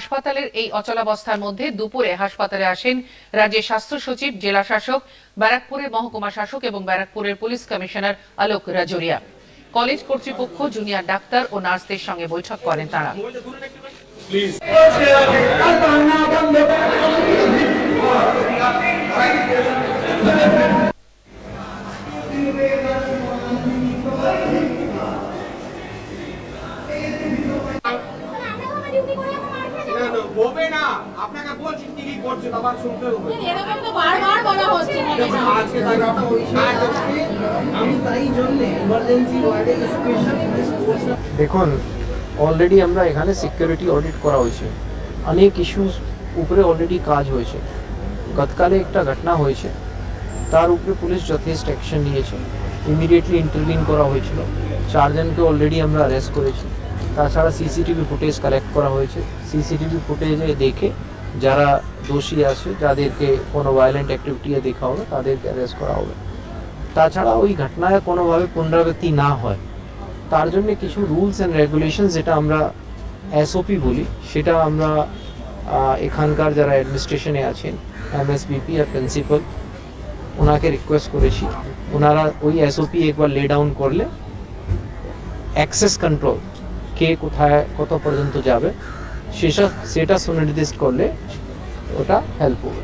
হাসপাতালের এই অচলাবস্থার মধ্যে দুপুরে হাসপাতালে আসেন রাজ্যের স্বাস্থ্য সচিব জেলা শাসক ব্যারাকপুরের মহকুমা শাসক এবং ব্যারাকপুরের police commissioner Alok Rajoria. College কর্তৃপক্ষ জুনিয়র ডাক্তার ও নার্সদের সঙ্গে বৈঠক করেন তারা। না, হবে না আপনাকে বলছি কি কি করছে আবার শুনতে হবে। এরকম তো বারবার বলা হচ্ছে দেখুন, আজকে তাই একটা আমি তাই জন্য ইমার্জেন্সি ওয়ার্ডে স্পেশাল দেখুন অলরেডি আমরা এখানে সিকিউরিটি অডিট করা হয়েছে। অনেক ইস্যুস উপরে অলরেডি কাজ হয়েছে। গতকালে একটা ঘটনা হয়েছে। তার উপরে পুলিশ যথেষ্ট অ্যাকশন নিয়েছে। ইমিডিয়েটলি ইন্টারভিন করা হয়েছিল। চারজনকে অলরেডি আমরা অ্যারেস্ট করেছি। তাছাড়া সিসিটিভি ফুটেজ কালেক্ট করা হয়েছে। সিসিটিভি ফুটেজে দেখে যারা দোষী আছে, যাদেরকে কোনো ভায়োলেন্ট অ্যাক্টিভিটি দেখা হবে, তাদেরকে অ্যারেস্ট করা হবে। তাছাড়া ওই ঘটনায় কোনোভাবে পুনরাবৃত্তি না হয়। তার জন্য কিছু রুলস অ্যান্ড রেগুলেশন যেটা আমরা এসওপি বলি, সেটা আমরা এখানকার যারা অ্যাডমিনিস্ট্রেশনে আছেন এমএসবিপি আর প্রিন্সিপাল ওনাকে রিকোয়েস্ট করেছি। ওনারা ওই এসওপি একবার লে ডাউন করলে অ্যাক্সেস কন্ট্রোল কে কোথায় কত পর্যন্ত যাবে সেসব সেটা সুনির্দিষ্ট করলে ওটা হেল্প হবে।